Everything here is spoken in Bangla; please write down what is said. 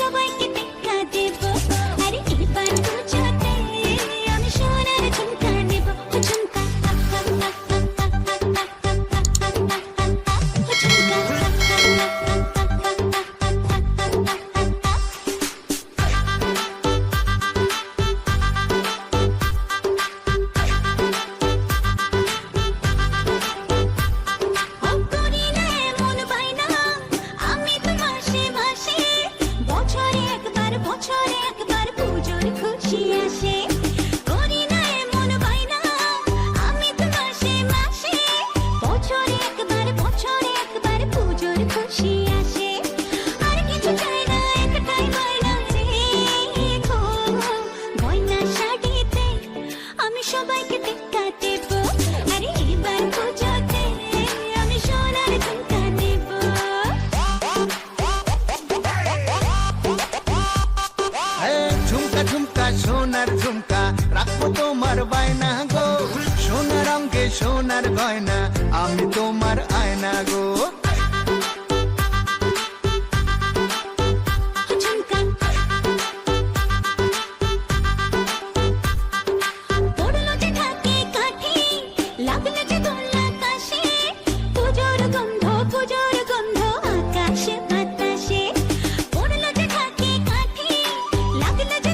I'll Shabai Kitty. আমার বায়না গো। সোনার অঙ্কে সোনার গয়না আমি তোমার আয়না গো। Look at